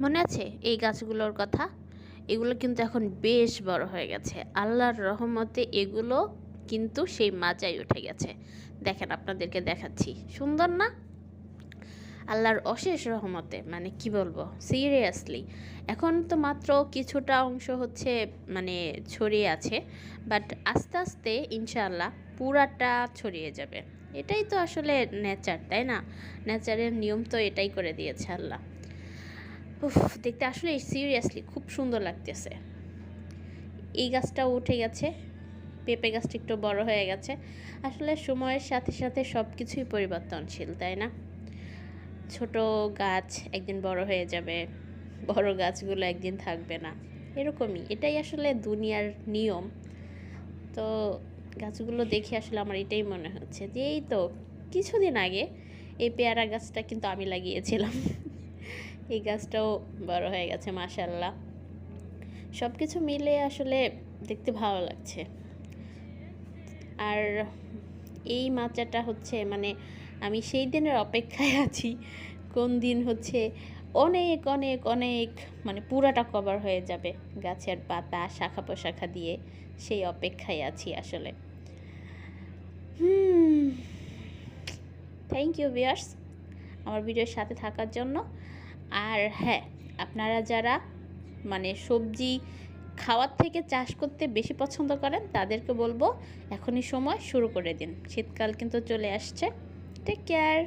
মনে আছে এই গাছগুলোর কথা? এগুলো কিন্তু এখন বেশ বড় হয়ে গেছে। আল্লাহর রহমতে এগুলো কিন্তু সেই মাজায় উঠে গেছে। দেখেন আপনাদেরকে দেখাচ্ছি। সুন্দর না? আল্লাহর অশেষ রহমতে মানে কি বলব সিরিয়াসলি এখন তো মাত্র কিছুটা অংশ হচ্ছে মানে ছড়িয়ে আছে বাট আস্তে আস্তে, ইনশাআল্লাহ, পুরাটা ছড়িয়ে যাবে। এটাই তো আসলে নেচার তাই না? নেচারের নিয়ম তো এটাই করে দিয়েছে আল্লাহ। উফ, দেখতে আসলে সিরিয়াসলি খুব সুন্দর লাগতেছে। এই গাছটাও উঠে গেছে, পেঁপে গাছটা একটু বড় হয়ে গেছে। আসলে সময়ের সাথে সাথে সব কিছুই পরিবর্তনশীল, তাই না? ছোট গাছ একদিন বড় হয়ে যাবে, বড় গাছগুলো একদিন থাকবে না। এরকমই, এটাই আসলে দুনিয়ার নিয়ম। তো গাছগুলো দেখে আসলে আমার এটাই মনে হচ্ছে যে, এই তো কিছুদিন আগে এই পেয়ারা গাছটা কিন্তু আমি লাগিয়েছিলাম। এই গাছটাও বড় হয়ে গেছে মাশাল্লাহ সব কিছু মিলে আসলে দেখতে ভালো লাগছে। আর এই মাচাটা হচ্ছে মানে আমি সেই দিনের অপেক্ষায় আছি, কোন দিন হচ্ছে অনেক অনেক অনেক মানে পুরাটা কভার হয়ে যাবে গাছের পাতা, শাখা পোশাখা দিয়ে সেই অপেক্ষায় আছি আসলে। হুম থ্যাংক ইউ বিয়ার্স আমার ভিডিওর সাথে থাকার জন্য। আর হ্যাঁ আপনারা যারা মানে সবজি খাওয়ার থেকে চাষ করতে বেশি পছন্দ করেন, তাদেরকে বলব এখনই সময় শুরু করে দিন। শীতকাল কিন্তু চলে আসছে। Take care